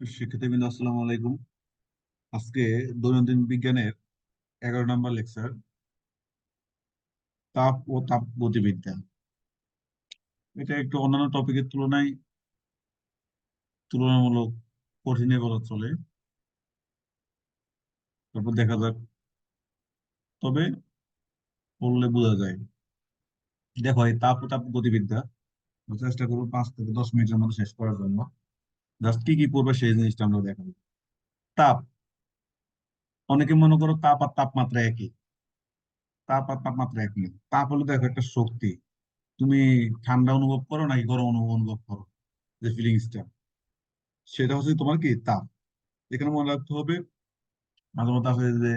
শিক্ষার্থীবৃন্দ আসসালামু আলাইকুম। আজকে দৈনন্দিন বিজ্ঞানের এগারো নম্বর লেকচার, তাপ ও তাপ গতিবিদ্যা। এটা একটু অন্যান্য টপিকের তুলনায় তুলনামূলক কঠিনে বলা চলে। তারপর দেখা যাক। তবে পড়লে বোঝা যায়। দেখো এই তাপ ও তাপ গতিবিদ্যা চেষ্টা করব পাঁচ থেকে দশ মিনিটের মধ্যে শেষ করার জন্য। জাস্ট কি কি পড়বে সেই জিনিসটা আমরা দেখাবো। তাপ। অনেকে মনে করো তাপ আর তাপমাত্রা একই। তাপ আর তাপমাত্রা একই। না। তাপ হলো দেখো একটা শক্তি। তুমি ঠান্ডা অনুভব করো নাকি গরম অনুভব করো, যে ফিলিংসটা সেটা হচ্ছে তোমার কি? তাপ। এখানে মনে রাখতে হবে, মাঝে মধ্যে আছে যে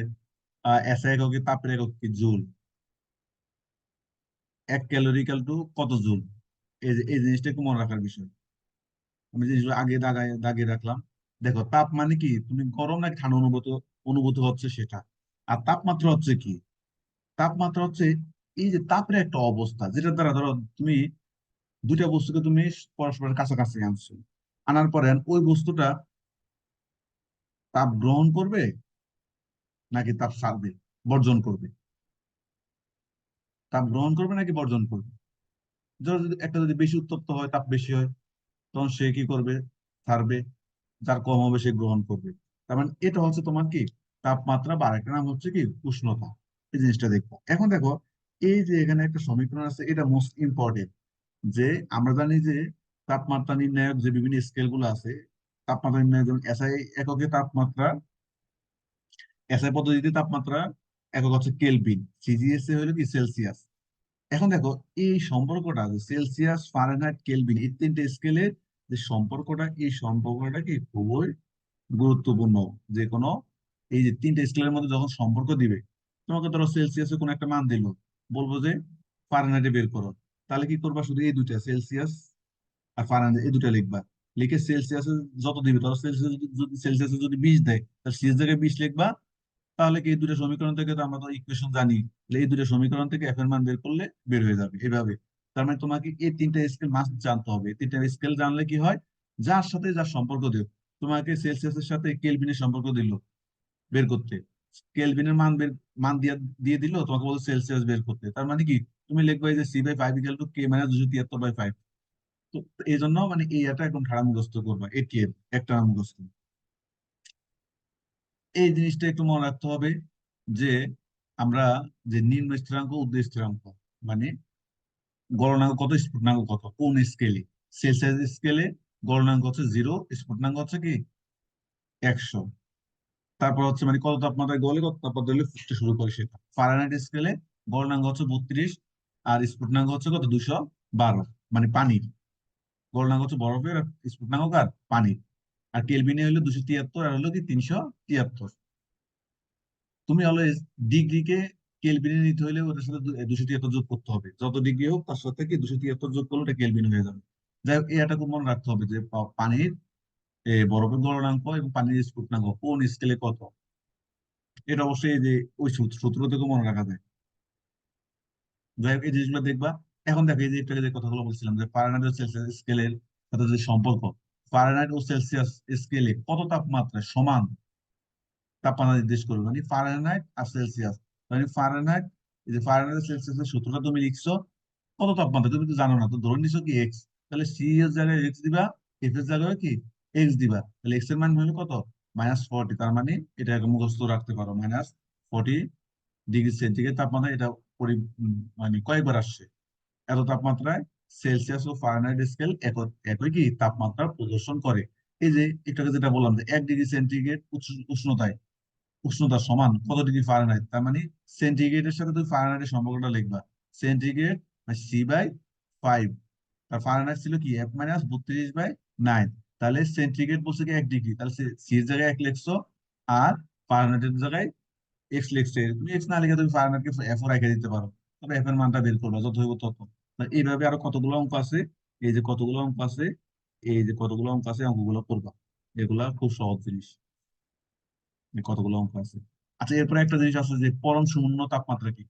এসআই এককে তাপের একক কি? জুল। এক ক্যালোরি ইকাল টু কত জুল? এই জিনিসটা একটু মনে রাখার বিষয়। আমি জিনিসগুলো আগে দাগায়, দাগিয়ে রাখলাম। দেখো, তাপ মানে কি? তুমি গরম নাকি ঠান্ডা অনুভূত অনুভূত হচ্ছে সেটা। আর তাপমাত্রা হচ্ছে কি? তাপমাত্রা হচ্ছে এই যে তাপের একটা অবস্থা যেটা দ্বারা ধরো তুমি দুইটা বস্তুকে তুমি পরস্পরের কাছাকাছি আনছো। আনার পরে ওই বস্তুটা তাপ গ্রহণ করবে নাকি তাপ ছাড়বে বর্জন করবে? তাপ গ্রহণ করবে নাকি বর্জন করবে? ধরো যদি একটা যদি বেশি উত্তপ্ত হয়, তাপ বেশি হয় তখন সে কি করবে? ছাড়বে। যার কম হবে সে গ্রহণ করবে। তার মানে এটা হচ্ছে তোমার কি? তাপমাত্রা বা আরেকটা নাম হচ্ছে কি? উষ্ণতা। এই জিনিসটা দেখব এখন দেখো, এই যে এখানে একটা সমীকরণ আছে, এটা মোস্ট ইম্পর্টেন্ট যে আমরা জানি যে তাপমাত্রা নির্ণায়ক যে বিভিন্ন স্কেলগুলো আছে, তাপমাত্রা নির্ণায়ক যেমন এসআই এককে তাপমাত্রা এসআই পদ্ধতিতে তাপমাত্রা একক হচ্ছে কেলভিন সিজিএসএ হলো কি? সেলসিয়াস এখন দেখো, এই সম্পর্কটা যে সেলসিয়াস, ফারেনহাইট, কেলভিন, এই তিনটে স্কেলের যে সম্পর্কটা, এই সম্পর্কটা কি খুবই গুরুত্বপূর্ণ। যে কোনো, এই যে তিনটে স্কেলের মধ্যে যখন সম্পর্ক দিবে, তোমাকে ধরো সেলসিয়াসে কোনো একটা মান দিল, বলব যে ফারেনহাইটে বের করো, তাহলে কি করবা? শুধু এই দুইটা, সেলসিয়াস আর ফারেনহাইট, এই দুটা লিখবা। লিখে সেলসিয়াসে যত দিবে, ধরো সেলসিয়াস যদি, সেলসিয়াসে যদি বিশ দেয়, তাহলে সিএস জায়গায় বিশ লিখবা তাহলে এই দুটো সমীকরণ থেকে তো আমরা তো ইকুয়েশন জানি। এই দুটো সমীকরণ থেকে এফ এর মান বের করলে বের হয়ে যাবে এভাবে। তার মানে তোমাকে এই তিনটা স্কেল মাস্ট জানতে হবে। তিনটা স্কেল জানলে কি হয়? যার সাথে যার সম্পর্ক দিও তোমাকে সেলসিয়াসের সাথে কেলভিনের সম্পর্ক দিল বের করতে। কেলভিনের মান বের, মান দিয়ে দিয়ে দিল, তোমাকে বলছে সেলসিয়াস বের করতে। তার মানে কি? তুমি লিখবে যে C by five equal to K minus দুশো তিয়াত্তর বাই ফাইভ তো এই জন্য মানে এই এটা একদম ঠাড়া মুখস্থ করবা এটিএম একটা মুখস্থ। এই জিনিসটা একটু মনে রাখতে হবে যে আমরা যে নিম্ন স্থিরাঙ্ক উচ্চ স্থিরাঙ্ক মানে গণনাঙ্ক কত, স্ফুটনাঙ্ক কত, কোন স্কেলে সেলসিয়াস স্কেলে গলনাঙ্ক হচ্ছে জিরো স্ফুটনাঙ্ক হচ্ছে কি? একশো। তারপর হচ্ছে মানে কত তাপমাত্রায় গলে, কত তাপমাত্রা হলে ফুটতে শুরু করে সেটা। ফারেনহাইট স্কেলে গলনাঙ্ক হচ্ছে বত্রিশ আর স্ফুটনাঙ্ক হচ্ছে কত? দুশো বারো মানে পানির। গলনাঙ্ক হচ্ছে বরফের আর পানির। আর কেলভিনে হলো দুশো তিয়াত্তর, আর হলো কি তিনশো তিয়াত্তর। তুমি অলওয়েজ ডিগ্রিকে কেলভিনে নিতে হলে ওটার সাথে দুশো তিয়াত্তর যোগ করতে হবে। যত ডিগ্রি হোক, তার সাথে কি দুশো তিয়াত্তর যোগ করলে ওটা কেলভিন হয়ে যাবে। যাই হোক এটা খুব মনে রাখতে হবে যে পানির বরফের গলনাঙ্ক এবং পানির স্ফুটনাঙ্ক কোন স্কেলে কত? এটা অবশ্যই যে, ওই সূত্র থেকে মনে রাখা যায়। যাই হোক, এই জিনিসগুলো দেখবা। এখন দেখো, এই যে কথাগুলো বলছিলাম যে ও সেলসিয়াস স্কেলের সাথে যে সম্পর্ক ফারেনহাইট ও সেলসিয়াস স্কেলে কত তাপমাত্রা সমান তাপমাত্রা নির্দেশ করবে? মানে ফারেনহাইট আর সেলসিয়াস মানে ফারেনহাইট এই যে ফারেনহাইট সেলসিয়াসের সূত্রটা তুমি লিখছো, কত তাপমাত্রা তুমি তো জানো না, তো ধরে নিছো কি এক্স তাহলে সি এর জায়গায় এক্স দিবা এফ এর জায়গায় কি? এক্স দিবা। তাহলে এক্সের মান হলো কত? মাইনাস ফর্টি তার মানে এটা মুখস্থ রাখতে পারো। মাইনাস ফর্টি ডিগ্রি সেন্টিগ্রেড তাপমাত্রা এটা মানে কয়েকবার আসছে? এত তাপমাত্রায় সেলসিয়াস ও ফারেনহাইট স্কেল একই কি তাপমাত্রা প্রদর্শন করে। এই যে এটাকে যেটা বললাম যে এক ডিগ্রি সেন্টিগ্রেড উষ্ণতায়, উষ্ণতা সমান কত ডিগ্রি ফারেনহাইট তার মানে সেন্টিগ্রেডের সাথে তুমি ফারেনহাইটের সম্পর্কটা লিখবা। সেন্টিগ্রেড সি বাই ফাইভ আর ফারেনহাইট ছিল কি? এক মাইনাস বত্রিশ বাই নাইন তাহলে সেন্টিগ্রেড বলছে কি এক ডিগ্রি। তাহলে সি এর জায়গায় এক লিখছো আর ফারেনহাইটের জায়গায় এক্স লিখছে। তুমি এক্স না লিখে তুমি ফারেনহাইটকে এফ রেখে দিতে পারো। তবে এফ এর মানটা বের করবা, যত হইব তত। এইভাবে আরও কতগুলো অঙ্ক আছে? এই যে কতগুলো অঙ্ক আছে, এই যে কতগুলো অঙ্ক আছে, অঙ্কগুলো করবা। এগুলা খুব সহজ জিনিস। কতগুলো অঙ্ক আছে। আচ্ছা এরপরে একটা জিনিস আছে যে পরম শূন্য তাপমাত্রা কি?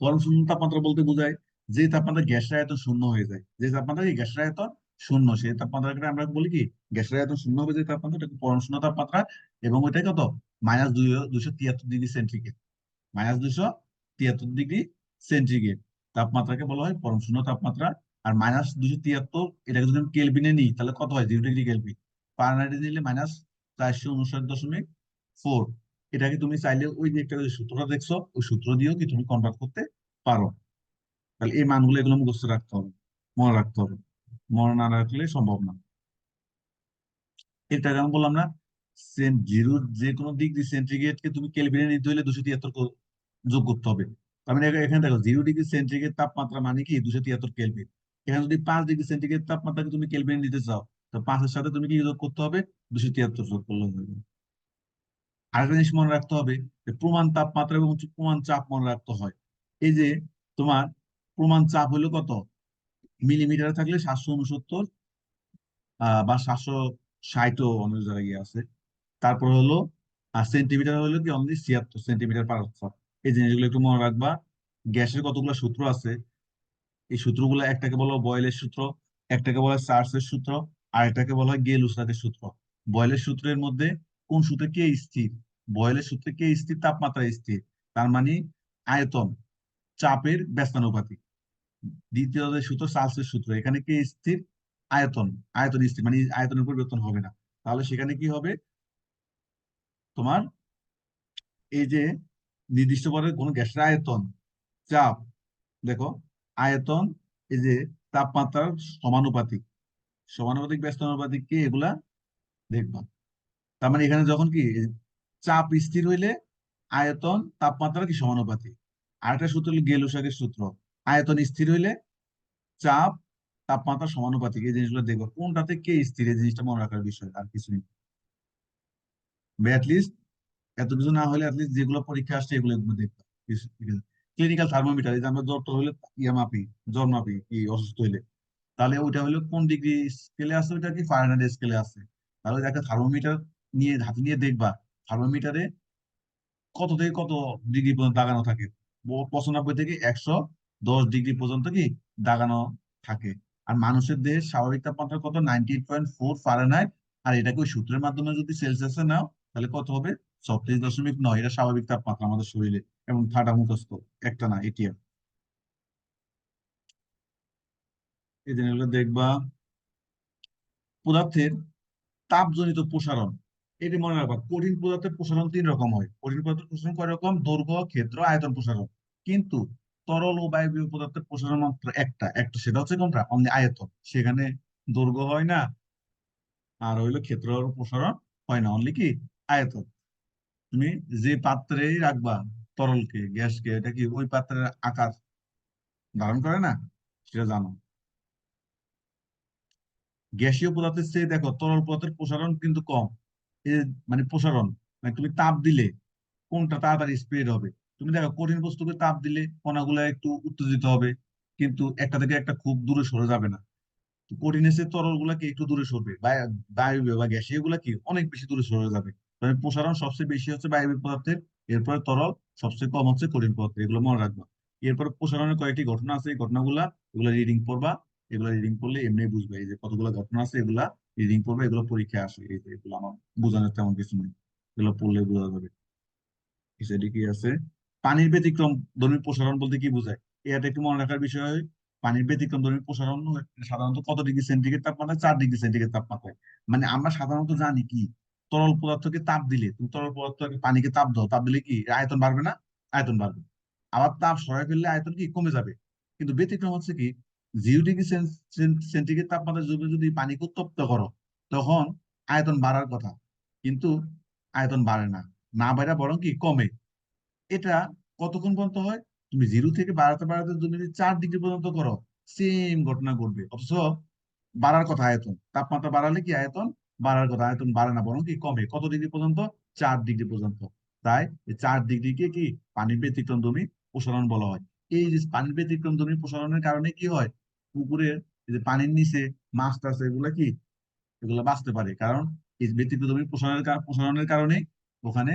পরম শূন্য তাপমাত্রা বলতে বোঝায় যে তাপমাত্রা গ্যাসের আয়তন শূন্য হয়ে যায়। যে তাপমাত্রা কি? গ্যাসের আয়তন শূন্য। সেই তাপমাত্রাকে আমরা বলি কি? গ্যাসের আয়তন শূন্য হবে যে তাপমাত্রা পরম শূন্য তাপমাত্রা। এবং ওইটা কত? মাইনাস দুই দুইশো তিয়াত্তর ডিগ্রি সেন্টিগ্রেড। মাইনাস দুইশো তিয়াত্তর ডিগ্রি সেন্টিগ্রেড। তাপমাত্রাকে বলা হয় পরম শূন্য তাপমাত্রা, আর মাইনাস দুশো তিয়াত্তর, এটাকে যদি আমি নিই, তাহলে কত হয়? জিরো ডিগ্রি কেলভিন ফারেনহাইটে নিলে মাইনাস চারশো উনষাট দশমিক ফোর এটাকে তুমি চাইলে ওই যে একটা সূত্রটা দেখছ, ওই সূত্র দিয়েও কি তুমি কনভার্ট করতে পারো। তাহলে এই মানগুলো এগুলো মুখস্থ রাখতে হবে, মনে রাখতে হবে। মনে না রাখলে সম্ভব না। এটা যেমন বললাম না জিরো যে কোনো ডিগ্রি সেন্টিগ্রেডকে তুমি কেলভিনে নিতে হলে দুশো তিয়াত্তর যোগ করতে হবে। মানে এখানে দেখো জিরো ডিগ্রি সেন্টিগ্রেড তাপমাত্রা মানে কি? দুশো তিয়াত্তর কেলভিন এখানে যদি পাঁচ ডিগ্রি সেন্টিগ্রেড তাপমাত্রাকে তুমি কেলভিন নিতে চাও, তো পাঁচের সাথে তুমি কি যোগ করতে হবে? দুশো তিয়াত্তর যোগ করলে হবে আরেকটা জিনিস মনে রাখতে হবে যে প্রমাণ তাপমাত্রা এবং প্রমাণ চাপ মনে রাখতে হয়। এই যে তোমার প্রমাণ চাপ হলো কত? মিলিমিটারে থাকলে সাতশো উনসত্তর বা সাতশো ষাটও অনেক জায়গায় আছে। তারপর হলো, আর সেন্টিমিটার হলো কি? অনলি ছিয়াত্তর সেন্টিমিটার পার এই জিনিসগুলো একটু মনে রাখবা। গ্যাসের কতগুলো সূত্র আছে? এই সূত্রগুলো একটাকে বলা বয়েলের সূত্র, একটাকে বলা চার্লসের সূত্র, আর একটাকে বলা হয় গেল সূত্র। বয়েলের সূত্রের মধ্যে কোন সূত্রে কে স্থির? বয়েলের সূত্রে কে স্থির? তাপমাত্রা স্থির। তার মানে আয়তন, চাপের ব্যস্তানুপাতিক। দ্বিতীয় সূত্র চার্লসের সূত্র, এখানে কে স্থির? আয়তন। আয়তন স্থির মানে আয়তনের পরিবর্তন হবে না। তাহলে সেখানে কি হবে? তোমার এই যে নির্দিষ্ট পরে কোন গ্যাসের আয়তন, চাপ, দেখো, আয়তন, এই যে তাপমাত্রার সমানুপাতিক সমানুপাতিক, ব্যস্তানুপাতিক কি এগুলা দেখবা। তার মানে এখানে যখন কি চাপ স্থির হইলে আয়তন, তাপমাত্রা কি সমানুপাতিক। আরেকটা সূত্র হলো গেলুসাকের সূত্র। আয়তন স্থির হইলে চাপ, তাপমাত্রা সমানুপাতিক, এই জিনিসগুলো দেখব। কোনটাতে কে স্থির, এই জিনিসটা মনে রাখার বিষয়, আর কিছু নেই। অ্যাটলিস্ট এত কিছু না হলে অ্যাটলিস্ট যেগুলো পরীক্ষা আসছে এগুলো দেখবা। ক্লিনিক্যাল থার্মোমিটার এই যে আমরা জ্বর হলে ইয়া মাপি, জ্বর মাপি, কি অসুস্থ হইলে, তাহলে ওইটা হলো কোন ডিগ্রি স্কেলে আছে? ওইটা কি ফারেনহাইট স্কেলে আছে? তাহলে একটা থার্মোমিটার নিয়ে, হাতে নিয়ে দেখবা থার্মোমিটারে কত থেকে কত ডিগ্রি পর্যন্ত দাগানো থাকে? পঁচানব্বই থেকে একশো দশ ডিগ্রি পর্যন্ত কি দাগানো থাকে? আর মানুষের দেহের স্বাভাবিক তাপমাত্রা কত? Ninety eight point four Fahrenheit আর এটাকে ওই সূত্রের মাধ্যমে যদি সেলসিয়াসে নাও, তাহলে কত হবে? ছত্রিশ দশমিক নয়, এটা স্বাভাবিক তাপমাত্রা আমাদের শরীরে এবং ঠাডা মুখস্থ, একটা না জিনিসগুলো দেখবা। পদার্থের তাপজনিত প্রসারণ, এটি মনে রাখবা, কঠিন পদার্থের প্রসারণ তিন রকম হয়। কঠিন পদার্থের প্রসারণ কয় রকম? দৈর্ঘ্য, ক্ষেত্র, আয়তন প্রসারণ। কিন্তু তরল ও বায়বীয় পদার্থের প্রসারণ মাত্র একটা একটা সেটা হচ্ছে কোনটা? অনলি আয়তন। সেখানে দৈর্ঘ্য হয় না, আর হইল ক্ষেত্র প্রসারণ হয় না অনলি কি? আয়তন। তুমি যে পাত্রেই রাখবা তরলকে, গ্যাসকে, এটা কি ওই পাত্রের আকার ধারণ করে না? সেটা জানো। গ্যাসীয় পদার্থের চেয়ে দেখো, তরল পদার্থের প্রসারণ কিন্তু কম। মানে প্রসারণ মানে তুমি তাপ দিলে কোনটা তাড়াতাড়ি স্প্রেড হবে? তুমি দেখো, কঠিন বস্তুকে তাপ দিলে কণাগুলো একটু উত্তেজিত হবে, কিন্তু একটা থেকে একটা খুব দূরে সরে যাবে না। কঠিনের চেয়ে তরলগুলা কি একটু দূরে সরবে বায়ু বা গ্যাসীয়গুলা কি অনেক বেশি দূরে সরে যাবে। তবে প্রসারণ সবচেয়ে বেশি হচ্ছে বায়বীয় পদার্থের, এরপরে তরল সবচেয়ে কম হচ্ছে কঠিন পদার্থ এগুলো মনে রাখবা। এরপর প্রসারণের কয়েকটি ঘটনা আছে, এই ঘটনাগুলা এগুলা রিডিং পড়বা, এগুলা রিডিং পড়লে এমনি বুঝবে, এই যে কতগুলো ঘটনা আছে এগুলা রিডিং পড়বে, এগুলো পরীক্ষায় আসে এই যে এগুলো আমার বোঝানোর তেমন কিছু নেই, এগুলো পড়লে বোঝা যাবে। সেটি কি আছে? পানির ব্যতিক্রম, ধর্মী প্রসারণ বলতে কি বোঝায়? এটা একটু মনে রাখার বিষয় পানির ব্যতিক্রম, ধর্মী প্রসারণ সাধারণত কত ডিগ্রি সেন্টিগ্রেড তাপমাত্রা চার ডিগ্রি সেন্টিগ্রেড তাপমাত্রায়। মানে আমরা সাধারণত জানি কি? তরল পদার্থকে তাপ দিলে, তুমি তরল পদার্থকে পানিকে তাপ দাও, তাপ দিলে কি? আয়তন বাড়বে না? আয়তন বাড়বে। আবার তাপ সরাই ফেললে আয়তন কি? কমে যাবে। কিন্তু ব্যতিক্রম হচ্ছে কি? জিরো ডিগ্রি সেন্টিগ্রেড তাপমাত্রা যদি যদি পানিকে উত্তপ্ত করো, তখন আয়তন বাড়ার কথা। কিন্তু আয়তন বাড়ে না। না বাড়া বরং কি? কমে। এটা কতক্ষণ পর্যন্ত হয়? তুমি জিরো থেকে বাড়াতে বাড়াতে তুমি যদি চার ডিগ্রি পর্যন্ত করো। সেম ঘটনা ঘটবে। অথচ বাড়ার কথা আয়তন। তাপমাত্রা বাড়ালে কি আয়তন? বাড়ার কথা আয়তন বাড়ে না, বরং কি কমে? কত ডিগ্রি পর্যন্ত? চার ডিগ্রি পর্যন্ত। তাই চার ডিগ্রিকে কি পানির ব্যতিক্রম দমি প্রসারণ বলা হয়। এই যে পানির ব্যতিক্রম দমি প্রসারণের কারণে কি হয়? পুকুরের যে পানির নিচে মাছ টাছ, এগুলা কি? এগুলা বাঁচতে পারে। কারণ এই ব্যতিক্রম দমি প্রসারণের প্রসারণের কারণে ওখানে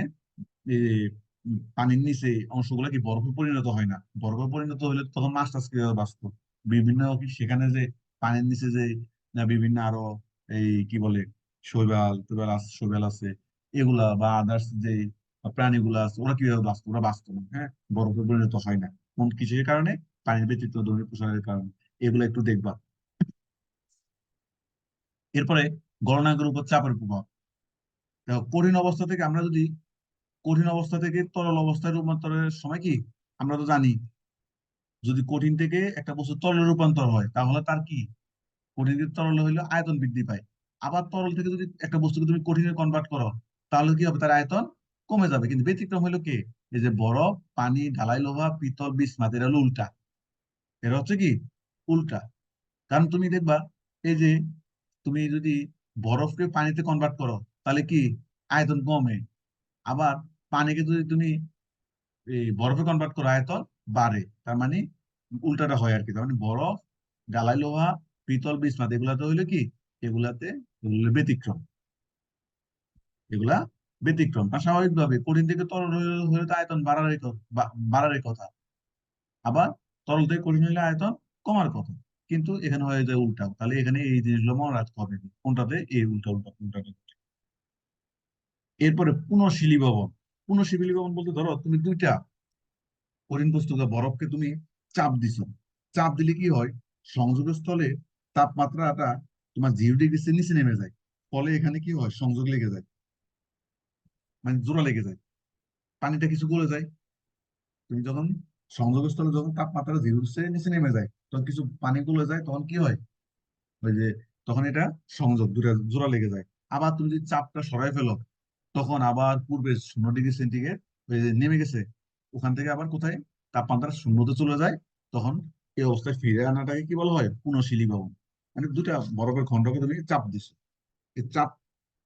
পানির নিচে অংশগুলো কি বরফে পরিণত হয় না? বরফে পরিণত হলে তখন মাছ টাছ কীভাবে বাঁচতো? বিভিন্ন সেখানে যে পানির নিচে যে বিভিন্ন আরও এই কি বলে শৈবাল আছে শৈবাল আছে, এগুলা বা আদার্স যে প্রাণীগুলা আছে, ওরা কীভাবে বাঁচতো? ওরা বাঁচতো না হ্যাঁ? বরফে পরিণত হয় না। কোন কিসের কারণে? পানির ব্যতীত ধর্মী প্রসারের কারণে। এগুলো একটু দেখবা। এরপরে গলনাঙ্কের উপর চাপের প্রভাব কঠিন অবস্থা থেকে আমরা যদি, কঠিন অবস্থা থেকে তরল অবস্থায় রূপান্তরের সময় কি? আমরা তো জানি। যদি কঠিন থেকে একটা বস্তু তরলে রূপান্তর হয়, তাহলে তার কি? কঠিন থেকে তরল হইলে আয়তন বৃদ্ধি পায়। আবার তরল থেকে যদি একটা বস্তুকে তুমি কঠিনে কনভার্ট করো, তাহলে কি হবে? তার আয়তন কমে যাবে। কিন্তু ব্যতিক্রম হলো কি? এই যে বরফ, পানি, ঢালাই লোহা, পিতল বিসমাত এরা হলো উল্টা। এরা হচ্ছে কি? উল্টা। কারণ তুমি দেখবা, এই যে তুমি যদি বরফকে পানিতে কনভার্ট করো, তাহলে কি? আয়তন কমে। আবার পানিকে যদি তুমি এই বরফে কনভার্ট করো, আয়তন বাড়ে। তার মানে উল্টাটা হয় আর কি। তার মানে বরফ, ঢালাই লোহা, পিতল বিসমাত এগুলাতে হইল কি? এগুলাতে ব্যতিক্রম। এগুলা ব্যতিক্রম। আর স্বাভাবিকভাবে কঠিন থেকে তরল হলে তো আয়তন বাড়ারই বাড়ারই কথা। আবার তরল থেকে কঠিন হলে আয়তন কমার কথা। কিন্তু এখানে হয়ে যায় উল্টা। তাহলে এখানে এই জিনিসগুলো মনে রাখতে হবে কোনটাতে এই উল্টা উল্টা, কোনটাতে এরপরে পুনঃশীলীভবন পুনঃশীলীভবন বলতে ধরো তুমি দুইটা কঠিন বস্তুকে, বরফকে তুমি চাপ দিছো। চাপ দিলে কি হয়? সংযোগের স্থলে তাপমাত্রাটা তোমার জিরো ডিগ্রি নিচে নেমে যায়। ফলে এখানে কি হয়? সংযোগ লেগে যায়। মানে জোড়া লেগে যায়। পানিটা কিছু গলে যায়। তুমি যখন সংযোগের স্থলে যখন তাপমাত্রা জিরো নিচে নেমে যায়, তখন কিছু পানি গলে যায়, তখন কি হয়? ওই যে তখন এটা সংযোগ, দুটা জোড়া লেগে যায়। আবার তুমি যদি চাপটা সরাই ফেলো, তখন আবার পূর্বে শূন্য ডিগ্রি সেন্টিগ্রেড ওই যে নেমে গেছে। ওখান থেকে আবার কোথায়? তাপমাত্রা শূন্যতে চলে যায়। তখন এই অবস্থায় ফিরে আনাটাকে কি বলা হয়? পুনঃশীলী ভবন। মানে দুটা বরফের খণ্ডকে তুমি চাপ দিছো। এই চাপ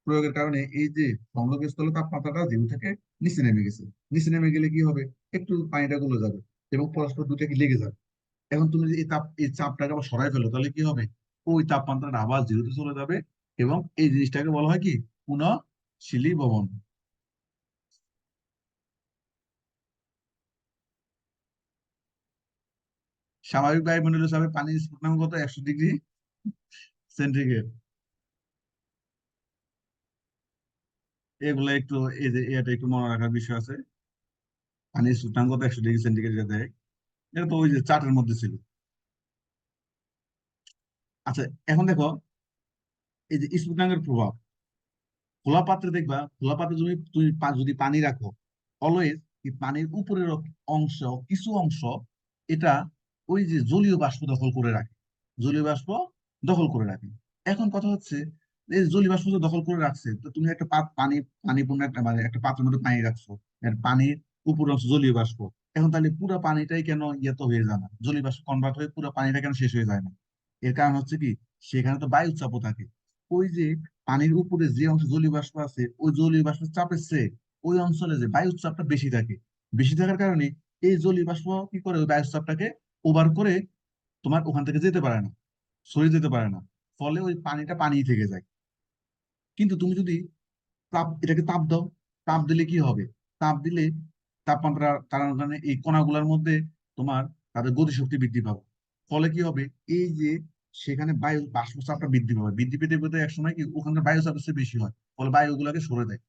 প্রয়োগের কারণে এই যে সংযোগের তাপমাত্রাটা জিরো থেকে নিচে নেমে গেছে। নিচে নেমে গেলে কি হবে? একটু পানিটা গলে যাবে এবং পরস্পর দুটা কি লেগে যাবে। এখন তুমি যদি এই তাপ, এই চাপটাকে আবার সরাই ফেলো, তাহলে কি হবে? ওই তাপমাত্রাটা আবার জিরোতে চলে যাবে এবং এই জিনিসটাকে বলা হয় কি? পুনঃশীলী ভবন। স্বাভাবিক বায়ুমণ্ডলের হিসাবে পানির স্ফুটনাঙ্ক কত একশো ডিগ্রি এগুলা একটু এই যে এটা একটু মনে রাখার বিষয় আছে। স্ফুটনাঙ্ক কত একশো ডিগ্রি সেন্টিগ্রেড এটা তো ওই যে চার্টের মধ্যে ছিল। আচ্ছা এখন দেখো, এই যে প্রভাব। খোলা পাত্রে দেখবা, খোলা পাত্রে যদি তুমি যদি পানি রাখো অলওয়েজ পানির উপরের অংশ, কিছু অংশ এটা ওই যে জলীয় বাষ্প দখল করে রাখে। জলীয় বাষ্প দখল করে রাখে। এখন কথা হচ্ছে এই জলীয় বাষ্প দখল করে রাখছে। তো তুমি একটা পাত পানি পানিপূর্ণ একটা মানে একটা পাত্রের মধ্যে পানি রাখছো। পানির উপর অংশ জলীয় বাষ্প। এখন তাহলে পুরো পানিটাই কেন ইয়ে হয়ে যায় না? জলীয় বাষ্প কনভার্ট হয়ে পুরো পানিটা কেন শেষ হয়ে যায় না? এর কারণ হচ্ছে কি? সেখানে তো বায়ু চাপও থাকে। ওই যে পানির উপরে যে অংশ জলীয় বাষ্প আছে, ওই জলীয় বাষ্প চাপের চেয়ে ওই অঞ্চলে যে বায়ু চাপটা বেশি থাকে। বেশি থাকার কারণে এই জলীয় বাষ্প কি করে? ওই বায়ু চাপটাকে ওভার করে তোমার ওখান থেকে যেতে পারে না। সরে যেতে পারে না। ফলে ওই পানিটা পানি থেকে যায়। কিন্তু তুমি যদি তাপ, এটাকে তাপ দাও, তাপ দিলে কি হবে? তাপ দিলে তাপমাত্রা কারণ কারণে এই কণাগুলোর মধ্যে তোমার তাদের গতিশক্তি বৃদ্ধি পাবে। ফলে কি হবে? এই যে সেখানে বায়ু বাষ্প চাপটা বৃদ্ধি পাবে। বৃদ্ধি পেতে পেতে এক সময় কি ওখানে বায়ু চাপ বেশি হয়। ফলে বায়ুগুলোকে সরে দেয়।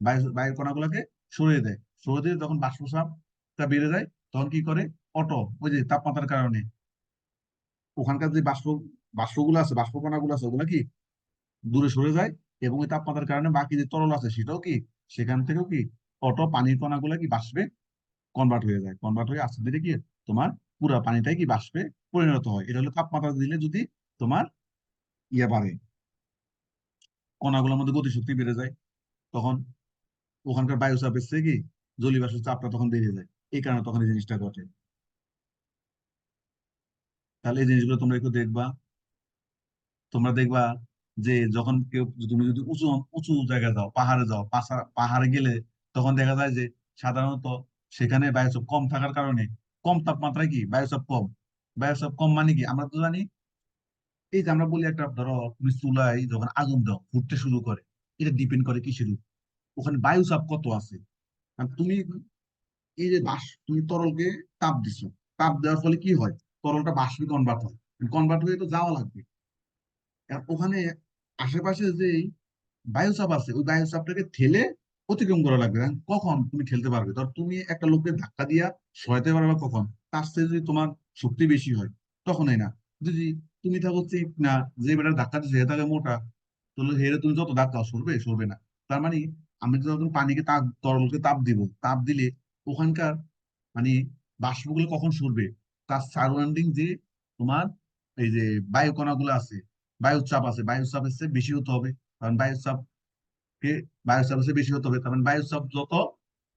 বায়ু, বায়ুর কণাগুলোকে সরিয়ে দেয়। সরিয়ে দিয়ে যখন বাষ্প চাপটা বেড়ে যায়, তখন কি করে? অটো, ওই যে তাপমাত্রার কারণে। ওখানকার যে বাষ্প বাষ্পগুলো আছে বাষ্প কণাগুলো আছে, ওগুলো কি দূরে সরে যায় এবং এই তাপমাত্রার কারণে বাকি যে তরল আছে সেটাও কি সেখান থেকেও কি অটো পানির কণাগুলো কি বাষ্পে কনভার্ট হয়ে যায়। কনভার্ট হয়ে আস্তে ধীরে কি তোমার পুরা পানিটাই কি বাষ্পে পরিণত হয়। এটা হলো তাপমাত্রা দিলে যদি তোমার ইয়ে বাড়ে, কণাগুলোর মধ্যে গতিশক্তি বেড়ে যায়, তখন ওখানকার বায়ু চাপের চেয়ে কি, জলীয় বাষ্পের চাপটা তখন বেড়ে যায়। এই কারণে তখন এই জিনিসটা ঘটে। তাহলে এই জিনিসগুলো তোমরা একটু দেখবা। তোমরা দেখবা যে যখন কেউ তুমি যদি উঁচু উঁচু জায়গায় যাও, পাহাড়ে যাও পাহাড়ে গেলে তখন দেখা যায় যে সাধারণত সেখানে বায়ুচাপ কম থাকার কারণে কম তাপমাত্রায় কি? বায়ুচাপ কম। বায়ুচাপ কম মানে কি? আমরা তো জানি, এই যে আমরা বলি একটা, ধরো তুমি চুলায় যখন আগুন দাও, ফুটতে শুরু করে, এটা ডিপেন্ড করে কিসের ওখানে বায়ুচাপ কত আছে? তুমি এই যে বাস, তুমি তরলকে তাপ দিছো। তাপ দেওয়ার ফলে কি হয়? তরলটা বাষ্পে কনভার্ট হয়। কনভার্ট হয়ে তো যাওয়া লাগবে। ওখানে আশেপাশে যে বায়ুচাপ আছে, ওই বায়ুচাপটাকে ঠেলে অতিক্রম করা লাগবে। কখন তুমি খেলতে পারবে? ধর তুমি একটা লোককে ধাক্কা দিয়া সরাতে পারবে কখন? তার চেয়ে যদি তোমার শক্তি বেশি হয়, তখনই না। যদি তুমি থাকো চিপ না, যে বেটার ধাক্কা দিচ্ছে তাকে মোটা, তাহলে হেরে তুমি যত ধাক্কা সরবে সরবে না। তার মানে আমি যখন পানিকে তাপ, তরলকে তাপ দিব। তাপ দিলে ওখানকার মানে বাষ্পগুলো কখন সরবে? তার সারাউন্ডিং যে তোমার এই যে বায়ু কণাগুলো আছে বায়ুর চাপ আছে বায়ুর চাপ এসে বেশি হতে হবে। কারণ বায়ুর চাপ বায়ুর চাপ এসে বেশি হতে হবে। কারণ বায়ুর চাপ যত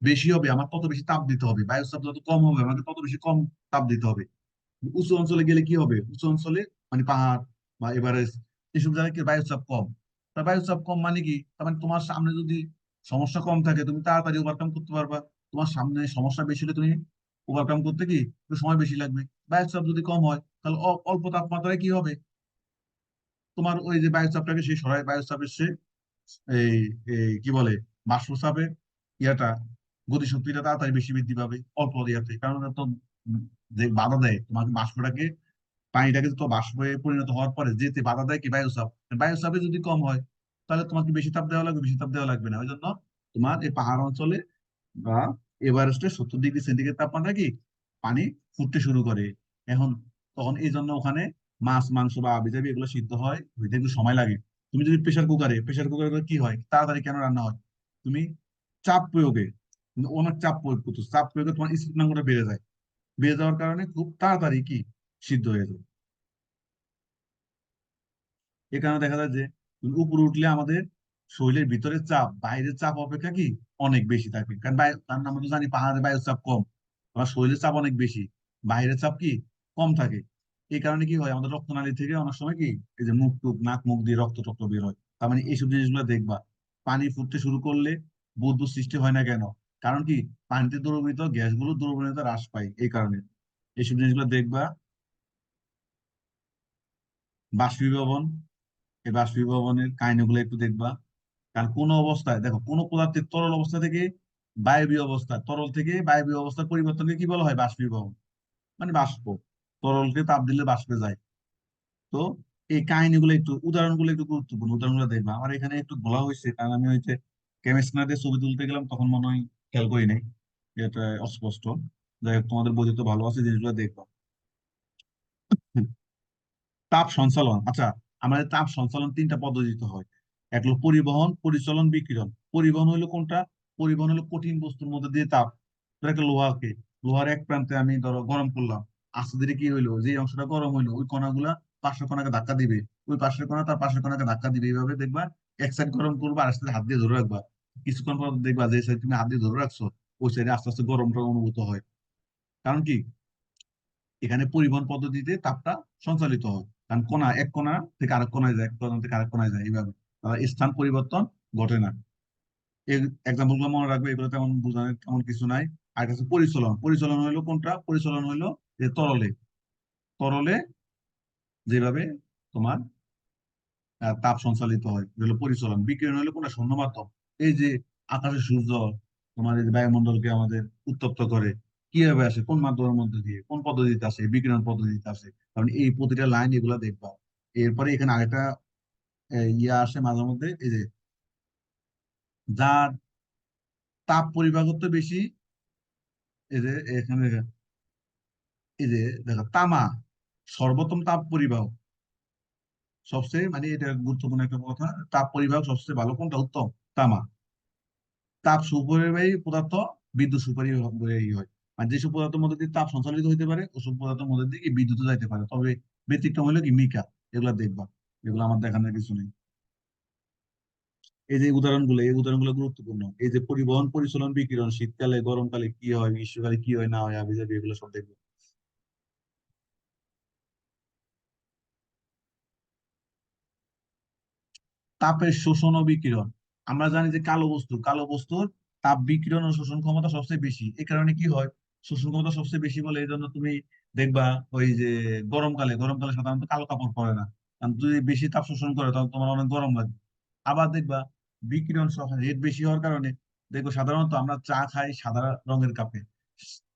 বেশি হবে, আমার তত বেশি তাপ দিতে হবে। বায়ুর চাপ যত কম হবে, আমাকে তত বেশি কম তাপ দিতে হবে। উঁচু অঞ্চলে গেলে কি হবে? উঁচু অঞ্চলে মানে পাহাড় বা এভারেস্ট এসব জায়গায় কি বায়ুর চাপ কম? তা বায়ুর চাপ কম মানে কি? তার মানে তোমার সামনে যদি সমস্যা কম থাকে, তুমি তাড়াতাড়ি ওভারকাম করতে পারবা। তোমার সামনে সমস্যা বেশি হলে তুমি ওভারকাম করতে কি? সময় বেশি লাগবে। বায়ুর চাপ যদি কম হয়, তাহলে অল্প তাপমাত্রায় কি হবে? তোমার ওই যে বায়ুর চাপটাকে সেই সরাই বায়ুর চাপের সে এই কি বলে বাষ্প চাপের ইয়াটা গতিশক্তিটা তাড়াতাড়ি বেশি বৃদ্ধি পাবে অল্প ইয়াতে। কারণ তো যে বাধা দেয় তোমাকে বাষ্পটাকে পানিটাকে তো বাষ্পে পরিণত হওয়ার পরে যেতে বাধা দেয় কি বায়ুচাপ বায়ুচাপে যদি কম হয়, তাহলে তোমাকে বেশি তাপ দেওয়া লাগবে, বেশি তাপ দেওয়া লাগবে না। ওই জন্য তোমার এই পাহাড় অঞ্চলে বা এভারেস্টে সত্তর ডিগ্রি সেন্টিগ্রেড তাপমাত্রা কি? পানি ফুটতে শুরু করে। এখন, তখন এই জন্য ওখানে মাছ, মাংস বা আবিজাবি এগুলো সিদ্ধ হয় হইতে একটু সময় লাগে। তুমি যদি প্রেসার কুকারে প্রেসার কুকারে কি হয়? তাড়াতাড়ি কেন রান্না হয়? তুমি চাপ প্রয়োগে অনেক চাপ প্রয়োগ করতো চাপ প্রয়োগে তোমার স্ফুটনাঙ্গটা বেড়ে যায়। বেড়ে যাওয়ার কারণে খুব তাড়াতাড়ি কি? সিদ্ধ হয়ে যায়। এ কারণে দেখা যায় যে উপরে উঠলে আমাদের শরীরের ভিতরে চাপ, বাইরের চাপ অপেক্ষা কি? অনেক বেশি থাকে। কারণ কারণ আমরা তো জানি পাহাড়ে বায়ুর চাপ কম। আমার শরীরের চাপ অনেক বেশি। বাইরের চাপ কি? কম থাকে। এই কারণে কি হয়? আমাদের রক্তনালী থেকে অনেক সময় কি, এই যে মুখ টুক, নাক মুখ দিয়ে রক্ত টক্ত বের হয়। তার মানে এইসব জিনিসগুলো দেখবা। পানি ফুটতে শুরু করলে বুদবুদ সৃষ্টি হয় না কেন? কারণ কি? পানিতে দ্রবীভূত গ্যাসগুলো দ্রবণীয়তা হ্রাস পায় এই কারণে। এইসব জিনিসগুলো দেখবা। বাষ্পীভবন, এই বাষ্পীভবনের কাহিনীগুলো একটু দেখবা। কারণ কোন অবস্থায়, দেখো, কোন পদার্থের তরল অবস্থা থেকে বায়বীয় অবস্থা, তরল থেকে বায়বীয় অবস্থার পরিবর্তনকে কি বলা হয়? বাষ্পীভবন। মানে বাষ্প। তরলকে তাপ দিলে বাষ্পে যায়। তো এই কাহিনীগুলো একটু, উদাহরণগুলো একটু গুরুত্বপূর্ণ। উদাহরণগুলো দেখবা। আমার এখানে একটু বলা হয়েছে, কারণ আমি হচ্ছে কেমিস্ট্রি ছবি তুলতে গেলাম, তখন মনে হয় খেয়াল করি নাই, এটা অস্পষ্ট। যাই হোক, তোমাদের বইতে তো ভালো আছে জিনিসগুলো দেখবা। তাপ সঞ্চালন আচ্ছা আমাদের তাপ সঞ্চালন তিনটা পদ্ধতিতে হয়। এক হলো পরিবহন, পরিচলন, বিকিরণ। পরিবহন হলো কোনটা? পরিবহন হলো কঠিন বস্তুর মধ্যে দিয়ে তাপ। একটা লোহাকে, লোহার এক প্রান্তে আমি ধরো গরম করলাম। আস্তে ধীরে কি হইল? যে অংশটা গরম হইল, ওই কণাগুলা পাশের কণাকে ধাক্কা দিবে। ওই পাশের কণা তার পাশের কণাকে ধাক্কা দিবে। এইভাবে দেখবা এক সাইড গরম করবা আর সাথে হাত দিয়ে ধরে রাখবা। কিছুক্ষণ পর দেখবা যে সাইড তুমি হাত দিয়ে ধরে রাখছো, ওই সাইডে আস্তে আস্তে গরমটা অনুভূত হয়। কারণ কি? এখানে পরিবহন পদ্ধতিতে তাপটা সঞ্চালিত হয়। কারণ কোনা এক কোনা থেকে আরেক কোনায় যায়, এক কোনা থেকে আরেক কোনায় যায় এইভাবে। স্থান পরিবর্তন ঘটে না। এক্সাম্পলগুলো মনে রাখবে, এগুলো তেমন বোঝানোর তেমন কিছু নাই। আর কাছে পরিচলন। পরিচলন হইল কোনটা? পরিচলন হইল যে তরলে তরলে যেভাবে তোমার তাপ সঞ্চালিত হয় পরিচলন, বিকিরণ হলো কোনটা শূন্য মাধ্যম এই যে আকাশে সূর্য, তোমার এই যে বায়ুমণ্ডলকে আমাদের উত্তপ্ত করে, কীভাবে আসে, কোন মাধ্যমের মধ্যে দিয়ে, কোন পদ্ধতিতে আসে, বিকিরণ পদ্ধতিতে আসে, কারণ এই প্রতিটা লাইন এগুলা দেখবা। এরপরে এখানে আরেকটা ইয়া আসে মাঝে মধ্যে, এই যে যার তাপ পরিবাহত্ব বেশি, এই যে এখানে এই যে দেখো তামা, সর্বোত্তম তাপ পরিবাহ সবচেয়ে মানে এটা গুরুত্বপূর্ণ একটা কথা, তাপ পরিবাহ সবচেয়ে ভালো, কোনটা? উত্তম, তামা। তাপ সুপরিবাহী পদার্থ বিদ্যুৎ সুপরিবাহী হয় আর যেসব পদার্থের মধ্যে দিয়ে তাপ সঞ্চালিত হতে পারে ওসব পদার্থের মধ্যে দিয়ে বিদ্যুৎ যাইতে পারে। তবে ব্যতিক্রম হলো কি? মিকা, এগুলা দেখবা। এগুলো আমার দেখানোর কিছু নেই। এই যে উদাহরণগুলো, এই উদাহরণগুলো গুরুত্বপূর্ণ। এই যে পরিবহন, পরিচালন, বিকিরণ, শীতকালে, গরমকালে কি হয়, গ্রীষ্মকালে কি হয়, না হয় আবি যাবি এগুলো সব দেখব। তাপের শোষণ ও বিকিরণ। আমরা জানি যে কালো বস্তু, কালো বস্তুর তাপ বিকিরণ ও শোষণ ক্ষমতা সবচেয়ে বেশি। এই কারণে কি হয়? শোষণ ক্ষমতা সবচেয়ে বেশি বলে এই জন্য তুমি দেখবা ওই যে গরমকালে গরমকালে সাধারণত কালো কাপড় পরে না। কারণ যদি বেশি তাপ শোষণ করে তখন তোমার অনেক গরম লাগে। আবার দেখবা বিকিরণ রেট বেশি হওয়ার কারণে দেখব সাধারণত আমরা চা খাই সাদা রঙের কাপে।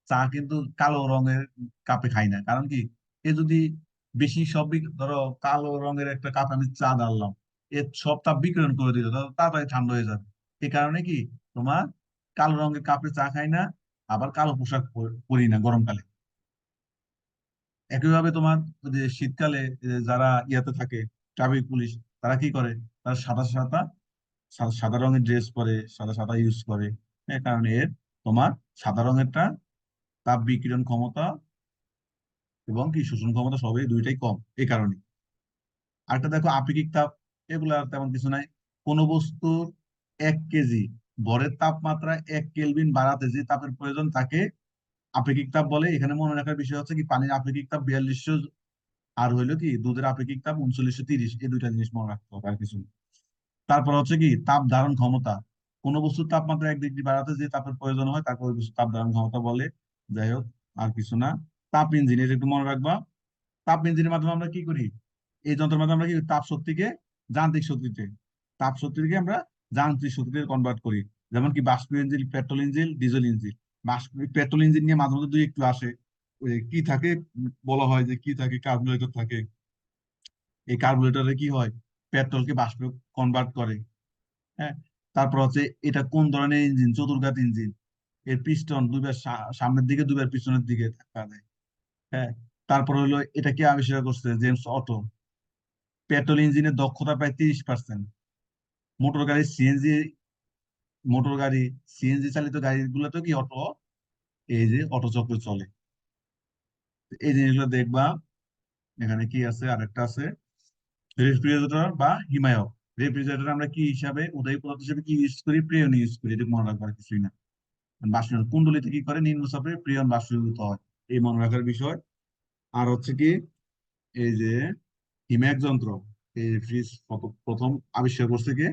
চা কিন্তু কালো রঙের কাপে খাই না। কারণ কি? এ যদি বেশি সব ধরো কালো রঙের একটা কাপ আমি চা ডাললাম। এর সব তাপ বিকিরণ করে দিল তাড়াতাড়ি ঠান্ডা হয়ে যাবে। এই কারণে কি? তোমার কালো রঙের কাপে চা খাই না, আবার কালো পোশাক পর- না গরমকালে। একইভাবে তোমার যে শীতকালে যারা ইয়াতে থাকে, ট্রাফিক পুলিশ, তারা কি করে? তারা সাদা সাদা সাদা রঙের ড্রেস পরে, সাদা সাদা ইউজ করে। হ্যাঁ কারণ এর তোমার সাদা রঙেরটা তাপ বিকিরণ ক্ষমতা এবং কি শোষণ ক্ষমতা সবই দুইটাই কম এই কারণে। আরেকটা দেখো, আপেক্ষিক তাপ এগুলা তেমন কিছু নাই। কোন বস্তুর এক কেজি ভরের তাপমাত্রা এক কেলভিন বাড়াতে যে তাপের প্রয়োজন তাকে আপেক্ষিক তাপ বলে। এখানে মনে রাখার বিষয় হচ্ছে কি, পানির আপেক্ষিক তাপ বিয়াল্লিশশো আর হইল কি, দুধের আপেক্ষিক তাপ উনচল্লিশশো তিরিশ। এই দুইটা জিনিস মনে রাখতে হবে আর কিছু। তারপর হচ্ছে কি, তাপ ধারণ ক্ষমতা। কোন বস্তুর তাপমাত্রা এক ডিগ্রি বাড়াতে যে তাপের প্রয়োজন হয় তাকে ওই বস্তুর তাপ ধারণ ক্ষমতা বলে। যাই হোক, আর কিছু না। তাপ ইঞ্জিন এটা একটু মনে রাখবা। তাপ ইঞ্জিনের মাধ্যমে আমরা কি করি? এই যন্ত্রের মাধ্যমে আমরা কি, তাপ শক্তিকে যান্ত্রিক শক্তিতে। তাপ শক্তিকে আমরা যান্ত্রিক শক্তিতে কনভার্ট করি। যেমন কি বাষ্প engine petrol engine diesel engine. বাষ্প পেট্রোল ইঞ্জিন নিয়ে মাঝে মধ্যে দুই একটু আসে। কি থাকে বলা হয় যে কি থাকে কার্বোরেটর থাকে। এই কার্বোরেটরে কি হয়? পেট্রোলকে বাষ্পে কনভার্ট করে। হ্যাঁ? তারপর হচ্ছে এটা কোন ধরনের ইঞ্জিন? চতুর্ঘাত ইঞ্জিন। এর পিস্টন দুইবার সামনের দিকে, দুইবার পিছনের দিকে ধাক্কা দেয়। হ্যাঁ? তারপর হলো এটা কে আবিষ্কার করছে জেমস অটো পেট্রোল ইঞ্জিনের দক্ষতা প্রায় তিরিশ পার্সেন্ট মোটর গাড়ি সিএনজি মোটর গাড়ি সিএনজি চালিত গাড়িগুলোতে কি অটো, এই যে অটো চক্র চলে। এই জিনিসগুলো দেখবা। এখানে কি আছে? আরেকটা আছে। রেফ্রিজারেটর বা হিমায়ক। রেফ্রিজারেটর আমরা কি হিসাবে, উদয় পদার্থ হিসেবে কি ইউজ করি? প্রেয়ন ইউজ করি, এটা মনে রাখবার কিছুই না। বাষ্পীভবন, কুণ্ডলিতে কি করে? নিম্ন নিম্নচাপে প্রেয়ন বাষ্পীভূত হয়। এই মনে রাখার বিষয়। আর হচ্ছে কি, এই যে হিম্যাক যন্ত্র এই ফ্রিজ প্রথম আবিষ্কার করছে কে?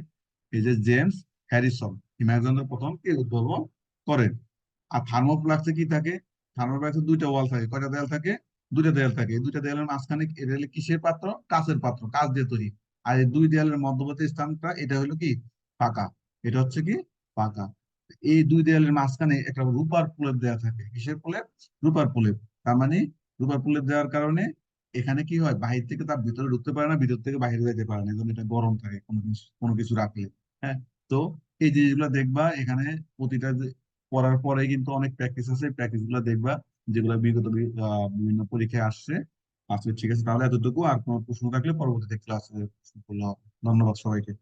এই যে জেমস হ্যারিসন। হিম্যাক যন্ত্র প্রথম কে উদ্ভাবন করেন আর থার্মোপ্লাক্সে কি থাকে? থার্মোপ্লাক্সে দুইটা ওয়াল থাকে। কয়টা দেয়াল থাকে? দুইটা দেয়াল থাকে। এই দুইটা দেয়ালের মাঝখানে এটা হলো কিসের পাত্র? কাঁচের পাত্র, কাঁচ দিয়ে তৈরি। আর এই দুই দেয়ালের মধ্যবর্তী স্থানটা, এটা হলো কি? পাকা এটা হচ্ছে কি? পাকা এই দুই দেয়ালের মাঝখানে একটা রূপার প্রলেপ দেওয়া থাকে। কিসের প্রলেপ? রূপার প্রলেপ। তার মানে রূপার প্রলেপ দেওয়ার কারণে এখানে কি হয়? বাহির থেকে তার ভিতরে ঢুকতে পারে না, ভিতর থেকে বাইরে যেতে পারে না। এটা গরম থাকে কোনো কিছু কোনো কিছু রাখলে হ্যাঁ? তো এই জিনিসগুলো দেখবা এখানে প্রতিটা পড়ার পরে কিন্তু অনেক প্র্যাকটিস আছে। প্র্যাকটিসগুলো দেখবা যেগুলো বিগত বিভিন্ন পরীক্ষায় আসছে। আচ্ছা ঠিক আছে, তাহলে এতটুকু। আর কোনো প্রশ্ন থাকলে পরবর্তীতে ক্লাসে ধন্যবাদ সবাইকে।